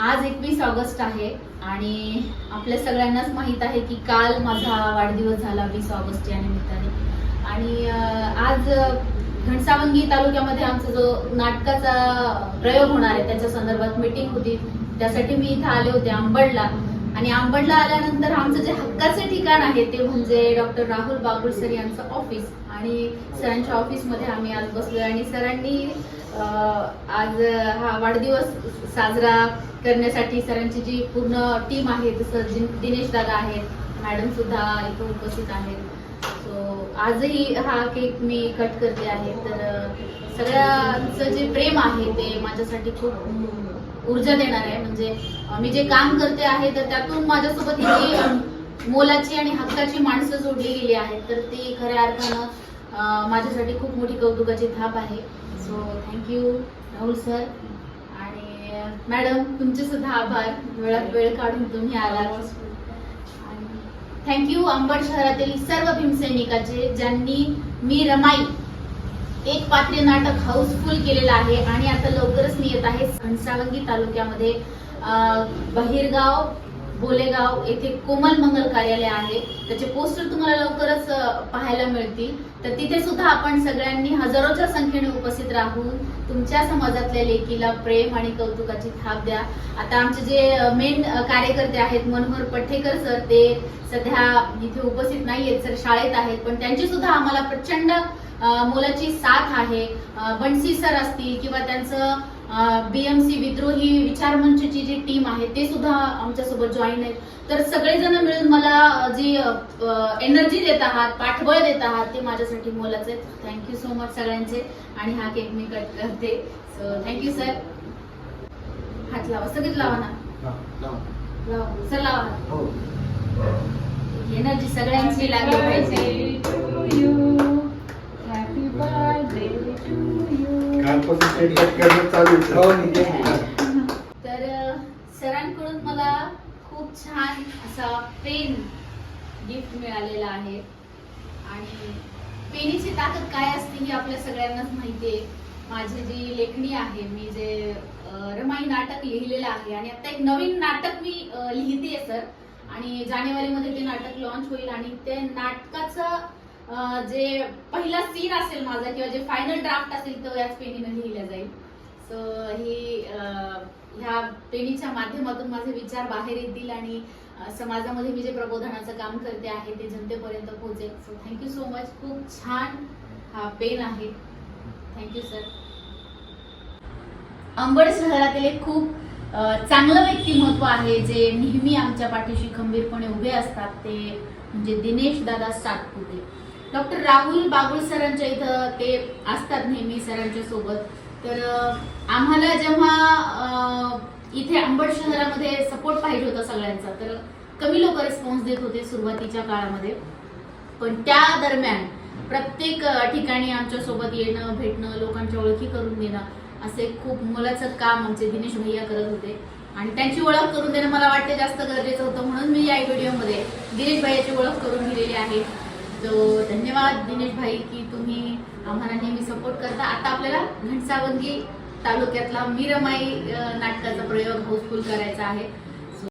आज एकवीस ऑगस्ट आहे आणि आपल्या सगळ्यांनाच माहीत आहे की काल माझा वाढदिवस झाला वीस ऑगस्ट या निमित्ताने. आणि आज घनसावंगी तालुक्यामध्ये आमचा जो नाटकाचा प्रयोग होणार आहे त्याच्या संदर्भात मीटिंग होती. त्यासाठी मी इथं आले होते आंबडला आणि आंबडला आल्यानंतर आमचं जे हक्काचे ठिकाण आहे ते म्हणजे डॉक्टर राहुल बागुल सर यांचं ऑफिस. आणि सरांच्या ऑफिसमध्ये आम्ही आज बसलो आणि सरांनी आज हा वाढदिवस साजरा करण्यासाठी सरांची जी पूर्ण टीम आहे जसं जिन- दिनेश दादा आहेत मॅडम सुद्धा इथं उपस्थित आहेत. सो आजही हा केक मी कट करते आहे. तर सगळ्यांचं जे प्रेम आहे ते माझ्यासाठी खूप ऊर्जा देणार आहे. म्हणजे मी जे काम करते आहे तर त्यातून माझ्यासोबत ही मोलाची आणि हक्काची माणसं जोडली गेली आहेत. तर ती खऱ्या अर्थानं माझ्यासाठी खूप मोठी कौतुकाची थाप आहे. So thank you Rahul sir आणि मॅडम तुमचे सुद्धा आभार. वेळात वेळ काढून तुम्ही आलात. थँक्यू अंबड शहरातील सर्व भीमसैनिकाचे ज्यांनी मी रमाई एक पात्री नाटक हाऊसफुल केलेलं आहे आणि आता लवकरच मी येत आहे. घनसावंगी तालुक्यामध्ये बहिरगाव बोलेगाव येथे कोमल मंगल कार्यालय आहे. त्याचे पोस्टर तुम्हाला लवकरच पाहायला मिळतील. तर तिथे सुद्धा आपण सगळ्यांनी हजारोच्या संख्येने उपस्थित राहून तुमच्या समाजातल्या लेकीला प्रेम आणि कौतुकाची थाप द्या. आता आमचे जे मेन कार्यकर्ते आहेत मनोहर पठ्ठेकर सर ते सध्या इथे उपस्थित नाहीयेत सर शाळेत आहेत. पण त्यांची सुद्धा आम्हाला प्रचंड मोलाची साथ आहे. बन्सी सर असतील किंवा त्यांचं बीएमसी विद्रोही विचार मंचची जी टीम आहे ते सुद्धा आमच्यासोबत जॉईन आहेत. तर सगळेजण मिळून मला जी एनर्जी देत आहात पाठबळ देत आहात ते माझ्यासाठी मोलाचे थँक्यू सो मच सगळ्यांचे. आणि हा केक मी कट करते. सो थँक्यू सर हात लावा सगळेच लावा ना. लावा. सर लावा. हात. हो. एनर्जी सगळ्यांची लागली पाहिजे. तर अ, सरांकडून मला खूप छान असा पेन गिफ्ट मिळालेला आहे. आणि पेनीची ताकद काय असते ही आपल्या सगळ्यांनाच माहिती आहे. माझी जी लेखणी आहे मी जे रमाई नाटक लिहिलेलं आहे आणि आता एक नवीन नाटक मी लिहिते सर. आणि जानेवारीमध्ये ते नाटक लॉन्च होईल आणि ते नाटकाचं जे पहिला सीन असेल माझा किंवा जे फायनल ड्राफ्ट असेल तो याच पेनीने लिहिला जाईल. सो ही ह्या पेनीच्या माध्यमातून माझे विचार बाहेर येतील आणि समाजामध्ये मी जे प्रबोधनाचं काम करते आहे ते जनतेपर्यंत पोहोचेल. सो थँक्यू सो मच खूप छान हा पेन आहे. थँक्यू सर अंबड शहरातील एक खूप चांगलं व्यक्तिमत्व आहे जे नेहमी आमच्या पाठीशी खंबीरपणे उभे असतात. ते म्हणजे दिनेश दादा सातपुते. डॉक्टर राहुल बागुल सरांच्या इथं ते असतात नेहमी सरांच्या सोबत. तर आम्हाला जेव्हा इथे अंबड शहरामध्ये सपोर्ट पाहिजे होता सगळ्यांचा तर कमी लोक रिस्पॉन्स देत होते सुरुवातीच्या काळामध्ये. पण त्या दरम्यान प्रत्येक ठिकाणी आमच्यासोबत येणं भेटणं लोकांच्या ओळखी करून देणं असे खूप मोलाचं काम आमचे दिनेश भैया करत होते. आणि त्यांची ओळख करून देणं मला वाटते जास्त गरजेचं होतं म्हणून मी या व्हिडिओमध्ये दिनेश भैयाची ओळख करून दिलेली आहे. तो धन्यवाद दिनेश भाई की तुम्ही आम्हाला नेहमी सपोर्ट करता. आता आपल्याला घनसावंगी तालुक्यातला मीरमाई नाटकाचा प्रयोग हाऊसफुल करायचा आहे.